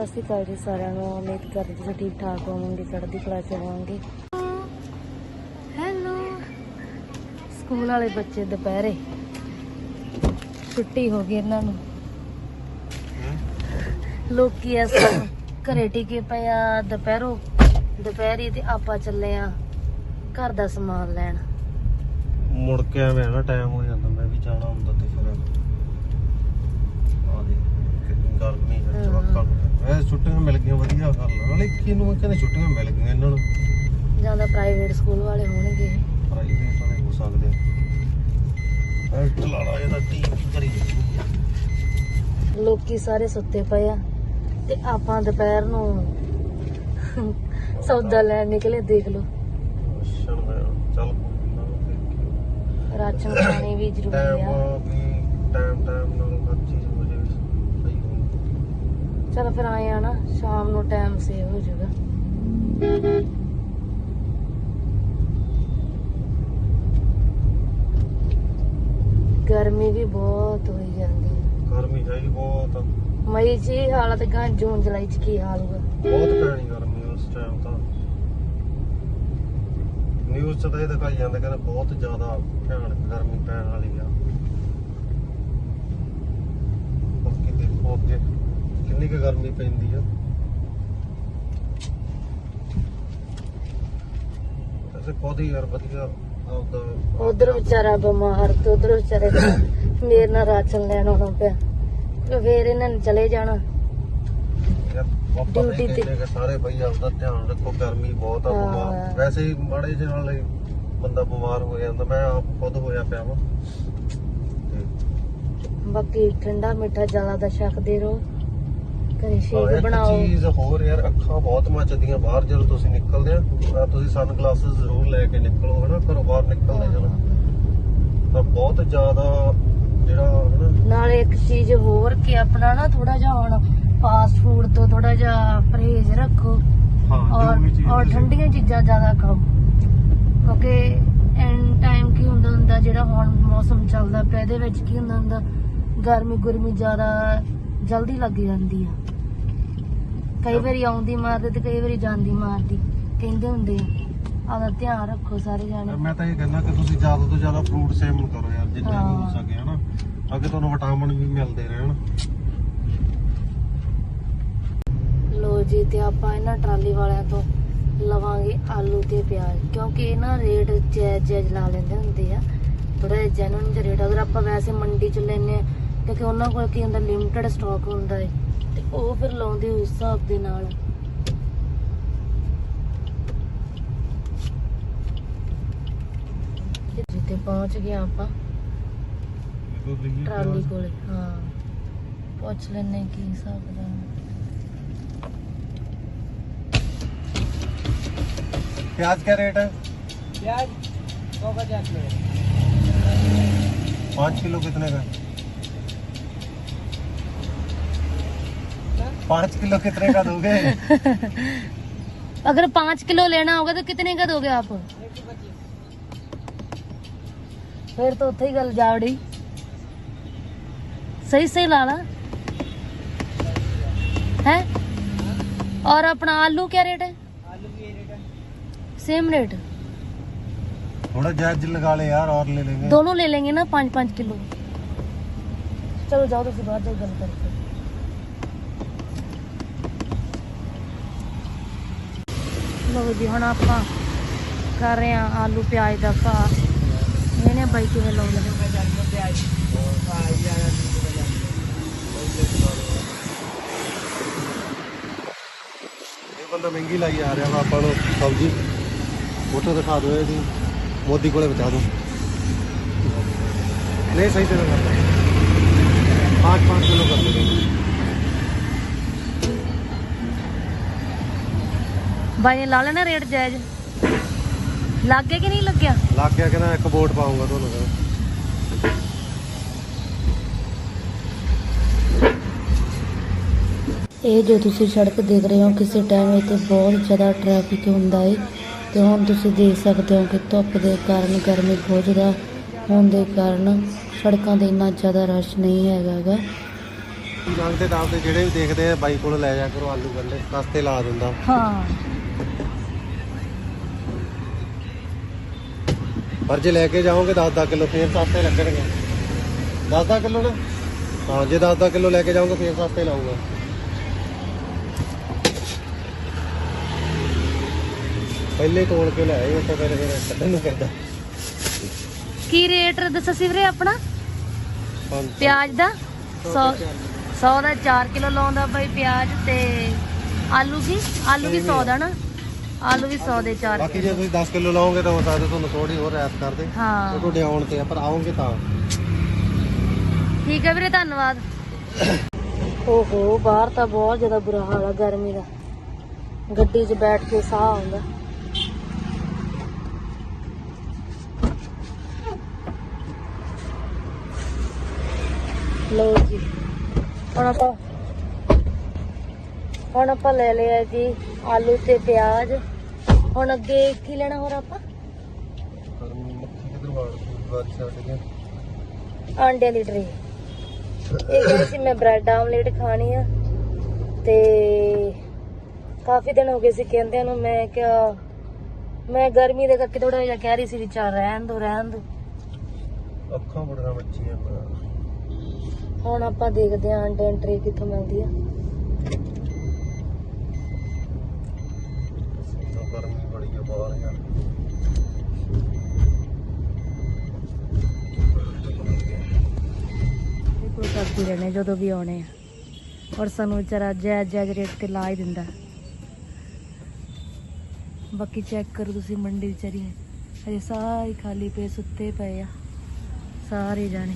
ਸਤਿ ਸ਼੍ਰੀ ਅਕਾਲ ਜੀ ਸਾਰਿਆਂ ਨੂੰ। ਉਮੀਦ ਕਰਦੇ ਤੁਸੀਂ ਠੀਕ ਠਾਕ ਹੋਵੋਗੇ, ਚੜ੍ਹਦੀ ਕਲਾ ਚ ਹੋਵੋਗੇ। ਹੈਲੋ ਸਕੂਲ ਵਾਲੇ ਬੱਚੇ ਦੁਪਹਿਰੇ। ਛੁੱਟੀ ਹੋ ਗਈ ਇਹਨਾਂ ਨੂੰ। ਲੋਕੀ ਐਸ ਘਰੇ ਟਿਕੇ ਪਏ ਆ, ਦੁਪਹਿਰੋਂ ਦੁਪਹਿਰੀ ਤੇ ਆਪਾਂ ਚੱਲੇ ਆ ਘਰ ਦਾ ਸਮਾਨ ਲੈਣ। ਮੁੜ ਕੇ ਐਵੇਂ ਨਾ ਟਾਈਮ ਹੋ ਜਾਂਦਾ, ਮੈਂ ਵੀ ਜਾਣਾ ਹੁੰਦਾ ਤੇ ਫਿਰ ਆ ਦੇ ਕਿੰਨੀ ਗਰਮੀ ਹੈ ਹਾਂ। ਜਵਾਕਾਂ ਨੂੰ ਵੈਸੇ ਛੁੱਟੀਆਂ ਮਿਲ ਗਈਆਂ ਵਧੀਆ ਗੱਲ ਆ। ਨਾਲੇ ਕੀ ਨੂੰ ਕਹਿੰਦੇ ਛੁੱਟੀਆਂ ਮਿਲ ਗਈਆਂ ਇਹਨਾਂ ਨੂੰ? ਜਾਂ ਤਾਂ ਪ੍ਰਾਈਵੇਟ ਸਕੂਲ ਵਾਲੇ ਹੋਣਗੇ। ਪ੍ਰਾਈਵੇਟ ਵਾਲੇ ਹੋ ਸਕਦੇ ਐ ਚਲਾਣਾ ਇਹਦਾ ਟੀਵੀ ਕਰੀ ਲੋਕੀ ਸਾਰੇ ਸੁੱਤੇ ਪਏ ਆ ਤੇ ਆਪਾਂ ਦੁਪਹਿਰ ਨੂੰ ਸੌਦਾ ਲੈਣ ਨਿਕਲੇ ਦੇਖ ਲਓ। ਸ਼ਣ ਮੈਂ ਚੱਲ ਕੋਈ ਨਾ ਫਿਰ ਰਾਸ਼ਨ ਪਾਣੀ ਵੀ ਜ਼ਰੂਰੀ ਆ। ਟਾਈਮ ਟਾਈਮ ਨਾਲ ਹਰ ਚੀਜ਼ ਹੋ ਜਾਵੇ ਸਹੀ ਹੋਣੀ ਚਲ ਫਿਰ ਆਏ ਆ ਨਾ ਸ਼ਾਮ ਨੂੰ ਟਾਈਮ ਸੇਵ ਹੋ ਜਾਊਗਾ। ਗਰਮੀ ਵੀ ਬਹੁਤ ਹੋਈ ਜਾਂਦੀ ਹੈ। ਗਰਮੀ ਹੈ ਹੀ ਬਹੁਤ। ਮਈ 'ਚ ਹੀ ਹਾਲਤ ਗਾਂ ਜੂਨ ਜੁਲਾਈ 'ਚ ਕੀ ਹਾਲ ਹੋਊਗਾ? ਬਹੁਤ ਪੈਣੀ ਗਰਮੀ ਉਸ ਟਾਈਮ ਤਾਂ। ਨਿਊਜ਼ 'ਚ ਤਾਂ ਇਹ ਦਿਖਾਈ ਜਾਂਦਾ ਕਹਿੰਦਾ ਬਹੁਤ ਜ਼ਿਆਦਾ ਭਿਆਨਕ ਗਰਮੀ ਪੈਣ ਵਾਲੀ ਆ ਬਾਕੀ ਦੇਖੋ ਅੱਗੇ ਕਿੰਨੀ ਕੁ ਗਰਮੀ ਪੈਂਦੀ ਆ। ਵੈਸੇ ਹੀ ਯਾਰ ਵਧੀਆ ਆਪਦਾ ਉਧਰ ਵਿਚਾਰਾ ਬਿਮਾਰ ਤੇ ਉਧਰ ਵਿਚਾਰੇ ਮੇਰੇ ਨਾਲ ਰਾਸ਼ਨ ਲੈਣ ਆਉਣਾ ਪਿਆ। ਤੇ ਫੇਰ ਇਹਨਾਂ ਨੇ ਚਲੇ ਜਾਣਾ। ਯਾਰ ਆਪਾਂ Duty ਇਹ ਤੇ- ਕਹਿੰਦੇ ਕਿ ਸਾਰੇ ਬਈ ਆਪਦਾ ਧਿਆਨ ਰੱਖੋ ਗਰਮੀ ਬਹੁਤ ਆ ਹਾਂ। ਬਿਮਾਰ ਵੈਸੇ ਹੀ ਮਾੜੇ ਜਿਹੇ ਨਾਲ ਹੀ ਬੰਦਾ ਬਿਮਾਰ ਹੋ ਜਾਂਦਾ। ਮੈਂ ਆਪ ਖੁਦ ਹੋਇਆ ਪਿਆ ਵਾਂ। ਤੇ ਬਾਕੀ ਠੰਡਾ ਮਿੱਠਾ ਜ਼ਿਆਦਾ ਦਾ ਛਕਦੇ ਰਹੋ। ਘਰੇ ਹਾਂ, ਸ਼ੇਕ ਇੱਕ ਬਣਾਓ। ਚੀਜ਼ ਹੋਰ ਯਾਰ ਅੱਖਾਂ ਬਹੁਤ ਮੱਚਦੀਆਂ ਬਾਹਰ ਜਦੋਂ ਤੁਸੀਂ ਨਿਕਲਦੇ ਆ ਤਾਂ ਤੁਸੀਂ ਸਨ ਗਲਾਸਸ ਜ਼ਰੂਰ ਲੈ ਕੇ ਨਿਕਲੋ ਹਨਾ? ਘਰੋਂ ਬਾਹਰ ਨਿਕਲਦੇ ਜਦੋਂ ਤਾਂ ਬਹੁਤ ਜ਼ਿਆਦਾ ਜਿਹੜਾ ਹਨਾ? ਨਾਲੇ ਇੱਕ ਚੀਜ਼ ਹੋਰ ਕਿ ਆਪਣਾ ਨਾ ਥੋੜਾ ਜਿਹਾ ਹੁਣ ਫਾਸਟ ਫੂਡ ਤੋਂ ਥੋੜਾ ਜਿਹਾ ਪਰਹੇਜ਼ ਰੱਖੋ। ਹਾਂ ਔਰ ਜੋ ਵੀ ਚੀਜ਼ ਔਰ ਤੁਸੀਂ- ਠੰਡੀਆਂ ਚੀਜ਼ਾਂ ਜ਼ਿਆਦਾ ਖਾਓ। ਕਿਉਂਕਿ ਐਨ ਟਾਈਮ ਕੀ ਹੁੰਦਾ ਹੁੰਦਾ ਜਿਹੜਾ ਹੁਣ ਮੌਸਮ ਚੱਲਦਾ ਪਿਆ ਇਹਦੇ ਵਿੱਚ ਕੀ ਹੁੰਦਾ ਹੁੰਦਾ ਗਰਮੀ ਗੁਰਮੀ ਜ਼ਿਆਦਾ ਜਲਦੀ ਲੱਗ ਜਾਂਦੀ ਆ। ਕਈ ਵਾਰੀ ਆਉਂਦੀ ਮਾਰਦੇ ਤੇ ਕਈ ਵਾਰੀ ਜਾਂਦੀ ਮਾਰਦੀ। ਕਹਿੰਦੇ ਹੁੰਦੇ ਆ ਆਪਦਾ ਧਿਆਨ ਰੱਖੋ ਸਾਰੇ ਜਾਣੇ। ਮੈਂ ਤਾਂ ਇਹ ਕਹਿੰਦਾ ਕਿ ਤੁਸੀਂ ਜ਼ਿਆਦਾ ਤੋਂ ਜ਼ਿਆਦਾ ਫਰੂਟ ਸੇਵਨ ਕਰੋ ਯਾਰ ਜਿੰਨਾ ਹੋ ਹਾਂ। ਸਕੇ ਹਨਾ? ਅੱਗੇ ਤੁਹਾਨੂੰ ਵਿਟਾਮਿਨ ਵੀ ਮਿਲਦੇ ਰਹਿਣ। ਲੋ ਜੀ ਤੇ ਆਪਾਂ ਇਹਨਾਂ ਟਰਾਲੀ ਵਾਲਿਆਂ ਤੋਂ ਲਵਾਂਗੇ ਆਲੂ ਤੇ ਪਿਆਜ਼ ਕਿਉਂਕਿ ਇਹ ਨਾ ਰੇਟ ਜਾਇਜ਼ ਜਾਇਜ਼ ਲਾ ਲੈਂਦੇ ਹੁੰਦੇ ਆ। ਥੋੜਾ ਜਿਹਾ ਜੈਨੂਨ ਜਿਹਾ ਰੇਟ ਅਗਰ ਆਪਾਂ ਵੈਸੇ ਮੰਡੀ ਚ ਲੈਨੇ ਆ ਕਿਉਂਕਿ ਉਹਨਾਂ ਕੋਲ ਕੀ ਹੁੰਦਾ ਲਿਮਟਿਡ ਸਟਾਕ ਹੁੰਦਾ ਹੈ ਤੇ ਉਹ ਫਿਰ ਲਾਉਂਦੇ ਉਸ ਹਿਸਾਬ ਦੇ ਨਾਲ ਜਿੱਥੇ ਪਹੁੰਚ ਗਏ ਆਪਾਂ ਟਰਾਲੀ ਕੋਲੇ ਹਾਂ ਪੁੱਛ ਲੈਨੇ ਕੀ ਹਿਸਾਬ ਦਾ प्याज क्या रेट है प्याज सौ का चार किलो पाँच किलो कितने का पाँच किलो कितने का दोगे? अगर पाँच किलो लेना होगा तो कितने का दोगे आप? फिर तो उत्थे ही गल जावड़ी। सही सही ला ला है? और अपना आलू क्या रेट है? आलू की रेट है सेम रेट थोड़ा जायज़ लगा ले यार और ले लेंगे। दोनों ले लेंगे ना पाँच पाँच किलो। चलो जाओ तो बाहर जाओ गल करके। ਲਓ ਜੀ, ਹੁਣ ਆਪਾਂ ਕਰ ਰਹੇ ਆ ਆਲੂ ਪਿਆਜ਼ ਦਾ ਭਾ ਇਹਨੇ ਬਾਈ ਕਿਵੇਂ ਲਾਉਂਦੇ ਨੇ? ਬੰਦਾ ਮਹਿੰਗੀ ਲਾਈ ਆ ਰਿਹਾ ਵਾ, ਆਪਾਂ ਨੂੰ ਸਬਜ਼ੀ। ਫੋਟੋ ਦਿਖਾ ਦਿਓ ਇਹਦੀ। ਮੋਦੀ ਕੋਲੇ ਬਚਾ ਦੋ ਨਹੀਂ, ਸਹੀ ਤਰ੍ਹਾਂ ਕਰ 5 5 ਕਿਲੋ ਕਰ ਦਿਓ। ਬਾਈ ਨੇ ਲਾ ਲੈਣਾ ਰੇਟ ਜਾਇਜ਼। ਲੱਗ ਗਿਆ ਕਿ ਨਹੀਂ ਲੱਗਿਆ? ਲੱਗ ਗਿਆ ਕਹਿੰਦਾ ਇੱਕ ਵੋਟ ਪਾਉਂਗਾ ਤੁਹਾਨੂੰ ਕਹਿੰਦਾ। ਇਹ ਜੋ ਤੁਸੀਂ ਸੜਕ ਦੇਖ ਰਹੇ ਹੋ ਕਿਸੇ ਟਾਈਮ ਇੱਥੇ ਬਹੁਤ ਜ਼ਿਆਦਾ ਟ੍ਰੈਫਿਕ ਹੁੰਦਾ ਹੈ ਤੇ ਹੁਣ ਤੁਸੀਂ ਦੇਖ ਸਕਦੇ ਹੋ ਕਿ ਧੁੱਪ ਦੇ ਕਾਰਨ ਗਰਮੀ ਬਹੁਤ ਜ਼ਿਆਦਾ ਹੋਣ ਦੇ ਕਾਰਨ ਸੜਕਾਂ ਤੇ ਇੰਨਾ ਜ਼ਿਆਦਾ ਰਸ਼ ਨਹੀਂ ਹੈਗਾ ਗਾ। ਲੰਘਦੇ ਤਾਂ ਆਪਦੇ ਜਿਹੜੇ ਵੀ ਦੇਖਦੇ ਆ ਬਾਈ ਕੋਲ ਲੈ ਜਾ ਕਰੋ ਆਲੂ ਗੱਲੇ ਸਸਤੇ ਲਾ ਦਿੰਦਾ। ਹਾਂ। ਪਰ ਜੇ ਲੈ ਕੇ ਜਾਓਗੇ 10-10 ਕਿਲੋ ਫੇਰ ਸਸਤੇ ਲੱਗਣਗੇ। 10-10 ਕਿਲੋ ਨਾ? ਹਾਂ ਜੇ 10-10 ਕਿਲੋ ਲੈ ਕੇ ਜਾਓਗੇ ਫੇਰ ਸਸਤੇ ਲਾਊਗਾ। ਪਹਿਲੇ ਤੋਲ ਕੇ ਲੈ ਆਏ ਤੋਂ ਪਹਿਲੇ ਫਿਰ ਕੱਢਣ ਨੂੰ ਕਰਦਾ ਕੀ ਰੇਟ ਦੱਸੋ ਸੀ ਵੀਰੇ ਆਪਣਾ? ਪਿਆਜ਼ ਦਾ? 100 100 ਦਾ 4 ਕਿਲੋ। ਲਾਉਂਦਾ ਬਾਈ ਪਿਆਜ਼ ਤੇ ਆਲੂ ਕੀ? ਆਲੂ ਵੀ 100 ਦਾ ਨਾ? ਆਲੂ ਵੀ 100 ਦੇ 4 ਬਾਕੀ ਜੇ ਤੁਸੀਂ 10 ਕਿਲੋ ਲਾਓਗੇ ਤਾਂ ਹੋ ਸਕਦਾ ਤੁਹਾਨੂੰ ਥੋੜੀ ਹੋਰ ਰੈਪ ਕਰ ਦੇ। ਹਾਂ। ਉਹ ਤੁਹਾਡੇ ਆਉਣ ਤੇ ਆ ਪਰ ਆਓਗੇ ਤਾਂ। ਠੀਕ ਹੈ ਵੀਰੇ ਧੰਨਵਾਦ। ਓਹੋ ਬਾਹਰ ਤਾਂ ਬਹੁਤ ਜ਼ਿਆਦਾ ਬੁਰਾ ਹਾਲ ਆ ਗਰਮੀ ਦਾ। ਗੱਡੀ 'ਚ ਬੈਠ ਕੇ ਸਾਹ ਆਉਂਦਾ। ਲੋ ਜੀ। ਹੁਣ ਆਪਾਂ ਹੁਣ ਆਪਾਂ ਲੈ ਲਿਆ ਜੀ ਆਲੂ ਤੇ ਪਿਆਜ਼। ਹੁਣ ਅੱਗੇ ਕੀ ਲੈਣਾ ਹੋਰ ਆਪਾਂ? ਮੱਖੀ ਕਿਧਰ ਦੀ ਟਰੇ ਇਹ ਕਹਿੰਦੀ ਸੀ ਮੈਂ ਬ੍ਰੈਡ ਆਮਲੇਟ ਖਾਣੀ ਆ। ਤੇ ਕਾਫੀ ਦਿਨ ਹੋ ਗਏ ਸੀ ਕਹਿੰਦਿਆਂ ਨੂੰ ਮੈਂ ਕਿਹਾ ਮੈਂ ਗਰਮੀ ਦੇ ਕਰਕੇ ਥੋੜਾ ਜਿਹਾ ਕਹਿ ਰਹੀ ਸੀ ਵੀ ਚੱਲ ਰਹਿਣ ਦੋ ਰਹਿਣ ਦੋ। ਅੱਖਾਂ ਬੜੀਆਂ ਮੱਚੀਆਂ ਹੁਣ ਆਪਾਂ ਦੇਖਦੇ ਆਂ ਆਂਡਿਆਂ ਦੀ ਟਰੇ ਕਿੱਥੋਂ ਮਿਲਦੀ ਆ ਤਾਂ ਗਰਮੀ ਬੜੀ ਆ ਬਾਹਰ ਯਾਰ ਇਹ ਕੋਈ ਕਰਦੀ ਰਹਿਣੇ ਜਦੋਂ ਵੀ ਆਉਣੇ ਆ। ਔਰ ਸਾਨੂੰ ਵਿਚਾਰਾ ਜੈ ਜੈ ਰੇਟ ਤੇ ਲਾ ਹੀ ਦਿੰਦਾ। ਬਾਕੀ ਚੈੱਕ ਕਰੋ ਤੁਸੀਂ ਮੰਡੀ ਵਿਚਾਰੀ। ਹਜੇ ਸਾਰੇ ਖਾਲੀ ਪਏ, ਸੁੱਤੇ ਪਏ ਆ। ਸਾਰੇ ਜਾਣੇ।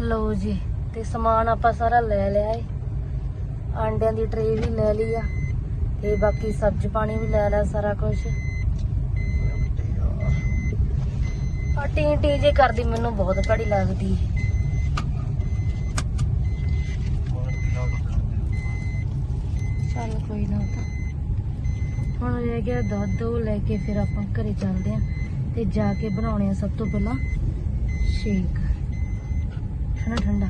ਲਓ ਜੀ। ਤੇ ਸਮਾਨ ਆਪਾਂ ਸਾਰਾ ਲੈ ਲਿਆ ਏ। ਆਂਡਿਆਂ ਦੀ ਟਰੇ ਵੀ ਲੈ ਲਈ ਆ ਤੇ ਬਾਕੀ ਸਬਜ਼ੀ ਪਾਣੀ ਵੀ ਲੈ ਲਿਆ ਸਾਰਾ ਕੁਝ ਆ ਟੀ ਟੀ ਜੇ ਕਰਦੀ ਮੈਨੂੰ ਬਹੁਤ ਭੜੀ ਲੱਗਦੀ ਚੱਲ ਕੋਈ ਨਾ ਤਾਂ। ਹੁਣ ਰਹਿ ਗਿਆ ਦੁੱਧ, ਉਹ ਲੈ ਕੇ ਫਿਰ ਆਪਾਂ ਘਰੇ ਚੱਲਦੇ ਆਂ ਤੇ ਜਾ ਕੇ ਬਣਾਉਣੇ ਆ ਸਭ ਤੋਂ ਪਹਿਲਾਂ ਸ਼ੇਕ। ਠੰਡਾ ਠੰਡਾ।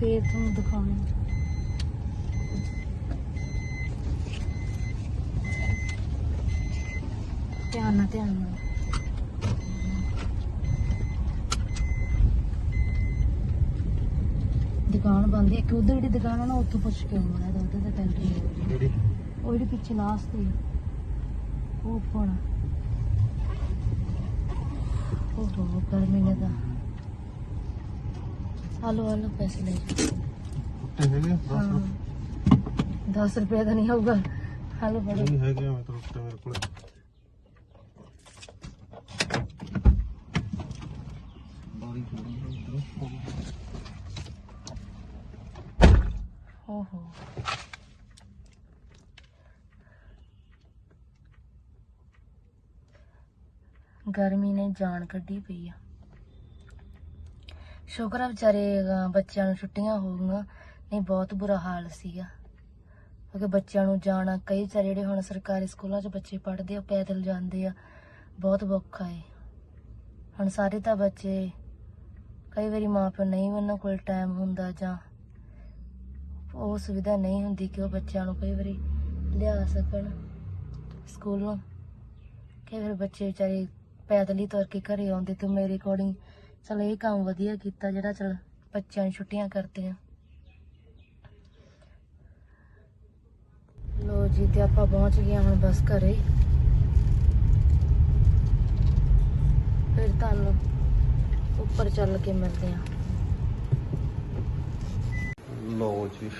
ਫੇਰ ਤੁਹਾਨੂੰ ਦਿਖਾਉਣੇ। ਧਿਆਨ ਨਾਲ ਧਿਆਨ ਨਾਲ। ਦੁਕਾਨ ਬੰਦ ਹੈ। ਇੱਕ ਉਧਰ ਜਿਹੜੀ ਦੁਕਾਨ ਆ ਨਾ ਉੱਥੋਂ ਪੁੱਛ ਕੇ ਆਉਣਾ ਦੁੱਧ ਦਾ ਟੈਂਕੀ ਜਿਹੜੀ ਉਹ ਜਿਹੜੀ ਪਿੱਛੇ ਲਾਸਟ ਤੇ ਉਹ ਪਾਉਣਾ ਉਹ ਬਹੁਤ ਗਰਮੀ ਨੇ ਦਾ ਹਲੋ ਹਲੋ ਪੈਸੇ ਲੈ। ਟੁੱਟੇ ਹੈਗੇ ਹਾਂ। 10 ਰੁਪਏ ਦਾ ਨਹੀਂ ਹੋਊਗਾ। ਹਲੋ ਬੜੇ। ਨਹੀਂ ਹੈਗੇ ਆ, ਮੈਂ ਤਾਂ ਟੁੱਟੇ ਮੇਰੇ ਕੋਲ। ਓਹੋ। ਗਰਮੀ ਨੇ ਜਾਨ ਕੱਢੀ ਪਈ ਆ। ਸ਼ੁਕਰ ਆ ਵਿਚਾਰੇ ਬੱਚਿਆਂ ਨੂੰ ਛੁੱਟੀਆਂ ਹੋ ਗਈਆਂ ਨਹੀਂ, ਬਹੁਤ ਬੁਰਾ ਹਾਲ ਸੀਗਾ। ਕਿਉਂਕਿ ਬੱਚਿਆਂ ਨੂੰ ਜਾਣਾ, ਕਈ ਵਿਚਾਰੇ ਜਿਹੜੇ ਹੁਣ ਸਰਕਾਰੀ ਸਕੂਲਾਂ 'ਚ ਬੱਚੇ ਪੜ੍ਹਦੇ ਆ, ਪੈਦਲ ਜਾਂਦੇ ਆ, ਬਹੁਤ ਔਖਾ ਏ। ਹੁਣ ਸਾਰੇ ਤਾਂ ਬੱਚੇ, ਕਈ ਵਾਰੀ ਮਾਪਿਓ ਨਹੀਂ ਉਹਨਾਂ ਕੋਲ ਟਾਈਮ ਹੁੰਦਾ ਜਾਂ ਉਹ ਸੁਵਿਧਾ ਨਹੀਂ ਹੁੰਦੀ ਕਿ ਉਹ ਬੱਚਿਆਂ ਨੂੰ ਕਈ ਵਾਰੀ ਲਿਆ ਸਕਣ ਸਕੂਲੋਂ। ਕਈ ਵਾਰ ਬੱਚੇ ਵਿਚਾਰੇ ਪੈਦਲ ਹੀ ਤੁਰ ਕੇ ਘਰੇ ਆਉਂਦੇ ਤੇ ਮੇਰੇ ਅਕੋਰਡਿੰਗ ਚਲ ਇਹ ਕੰਮ ਵਧੀਆ ਕੀਤਾ ਜਿਹੜਾ ਚਲ ਬੱਚਿਆਂ ਨੂੰ ਛੁੱਟੀਆਂ ਕਰਦੇ ਲੋ ਜੀ ਤੇ ਆਪਾਂ ਪਹੁੰਚ ਗਏ ਹੁਣ ਬਸ ਘਰੇ। ਫਿਰ ਤੁਹਾਨੂੰ ਉੱਪਰ ਚੱਲ ਕੇ ਮਿਲਦੇ ਆ ਲੋ ਜੀ।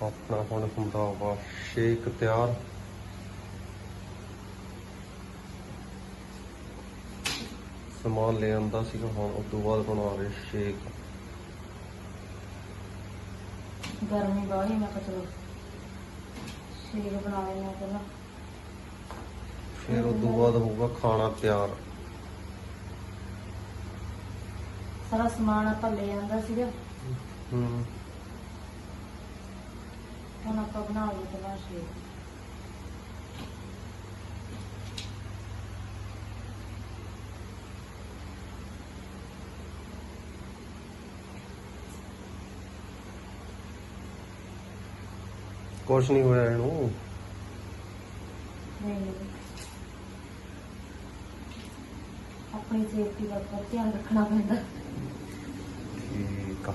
ਆਪਣਾ ਹੁਣ ਹੁੰਦਾ ਵਾ ਸ਼ੇਕ ਤਿਆਰ। ਸਮਾਨ ਲੈ ਆਂਦਾ ਸੀਗਾ ਹੁਣ ਉਸ ਤੋਂ ਬਾਅਦ ਬਣਾ ਰਹੇ ਸ਼ੇਕ ਗਰਮੀ ਬਾਹਲੀ ਮੈਂ ਕਿਹਾ ਚਲੋ ਸ਼ੇਕ ਬਣਾ ਲੈਣਾ ਪਹਿਲਾਂ। ਫਿਰ ਉਸ ਤੋਂ ਬਾਅਦ ਹੋਊਗਾ ਖਾਣਾ ਤਿਆਰ। ਸਾਰਾ ਸਮਾਨ ਆਪਾਂ ਲੈ ਆਂਦਾ ਸੀਗਾ। ਹੂੰ। ਹੁਣ ਆਪਾਂ ਬਣਾ ਲਈ ਪਹਿਲਾਂ ਸ਼ੇਕ ਕੁਛ ਨਹੀਂ ਹੋਇਆ ਇਹਨੂੰ। ਨਹੀਂ। ਆਪਣੀ ਸੇਫਟੀ ਦਾ ਬਹੁਤ ਧਿਆਨ ਰੱਖਣਾ ਪੈਂਦਾ। ਠੀਕ ਆ।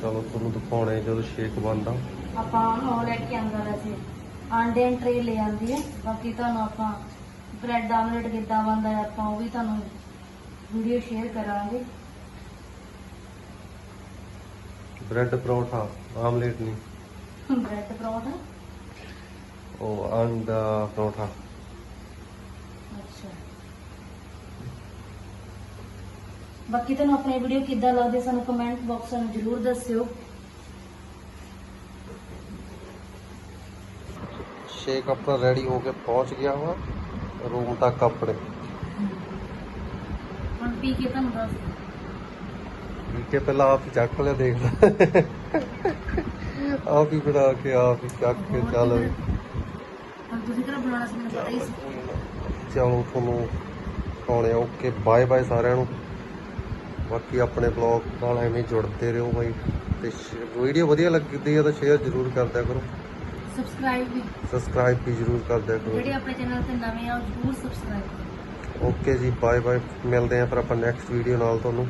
ਚਲੋ ਤੁਹਾਨੂੰ ਦਿਖਾਉਣੇ ਜਦੋਂ ਸ਼ੇਕ ਬਣਦਾ। ਆਪਾਂ ਉਹ ਲੈ ਕੇ ਆਂਦਾ ਵੈਸੇ ਆਂਡੇ ਟਰੇ ਲੈ ਆਂਦੀ ਹੈ ਬਾਕੀ ਤੁਹਾਨੂੰ ਆਪਾਂ ਬ੍ਰੈਡ ਆਮਲੇਟ ਕਿੱਦਾਂ ਬਣਦਾ ਹੈ ਆਪਾਂ ਉਹ ਵੀ ਤੁਹਾਨੂੰ ਵੀਡੀਓ ਸ਼ੇਅਰ ਕਰਾਂਗੇ। ਬ੍ਰੈਡ ਪਰੌਂਠਾ ਆਮਲੇਟ ਨਹੀਂ। ਬ੍ਰੈਡ ਪਰੌਂਠਾ? ਉਹ ਅੰਡਾ ਪਰੌਂਠਾ। ਅੱਛਾ। ਬਾਕੀ ਤੁਹਾਨੂੰ ਆਪਣੀ ਵੀਡੀਓ ਕਿੱਦਾਂ ਲੱਗਦੀ ਸਾਨੂੰ ਕਮੈਂਟ ਬਾਕਸ ਵਿੱਚ ਜਰੂਰ ਦੱਸਿਓ। ਰੈਡੀ ਹੋ ਕੇ ਪਹੁੰਚ ਗਿਆ ਵਾ। ਰੂਮ ਤੱਕ ਆਪਣੇ। ਹੁਣ ਪੀ ਕੇ ਤੁਹਾਨੂੰ ਦੱਸ ਪੀ ਕੇ ਪਹਿਲਾਂ ਆਪ ਹੀ ਚੱਕ ਲਿਆ ਦੇਖ ਲੈ ਆਪ ਹੀ ਬਣਾ ਕੇ ਆਪ ਹੀ ਚੱਕ ਕੇ ਚੱਲ। ਹੁਣ ਤੁਸੀਂ ਕਿਹੜਾ ਬਣਾਉਣਾ ਸੀ ਮੈਨੂੰ ਪਤਾ ਹੀ ਸੀ। ਚਲੋ ਤੁਹਾਨੂੰ ਓਕੇ ਬਾਏ ਬਾਏ ਸਾਰਿਆਂ ਨੂੰ। ਬਾਕੀ ਆਪਣੇ ਬਲੌਗ ਨਾਲ ਐਵੇਂ ਜੁੜਦੇ ਰਹੋ ਬਾਈ। ਤੇ ਵੀਡੀਓ ਵਧੀਆ ਲੱਗਦੀ ਹੈ ਤਾਂ ਸ਼ੇਅਰ ਜ਼ਰੂਰ ਕਰਦਿਆ ਕਰੋ। ਸਬਸਕ੍ਰਾਈਬ ਵੀ। ਸਬਸਕ੍ਰਾਈਬ ਵੀ ਜ਼ਰੂਰ ਕਰਦਿਆ ਕਰੋ। ਜਿਹੜੇ ਆਪਣੇ ਚੈਨਲ ਤੇ ਨਵੇਂ ਆ ਉਹ ਜਰੂਰ ਸਬਸਕ੍ਰਾਈਬ ਕਰੋ। ਓਕੇ ਜੀ ਬਾਏ ਬਾਏ ਮਿਲਦੇ ਆਂ ਫਿਰ ਆਪਾਂ ਨੈਕਸਟ ਵੀਡੀਓ ਨਾਲ ਤੁਹਾਨੂੰ।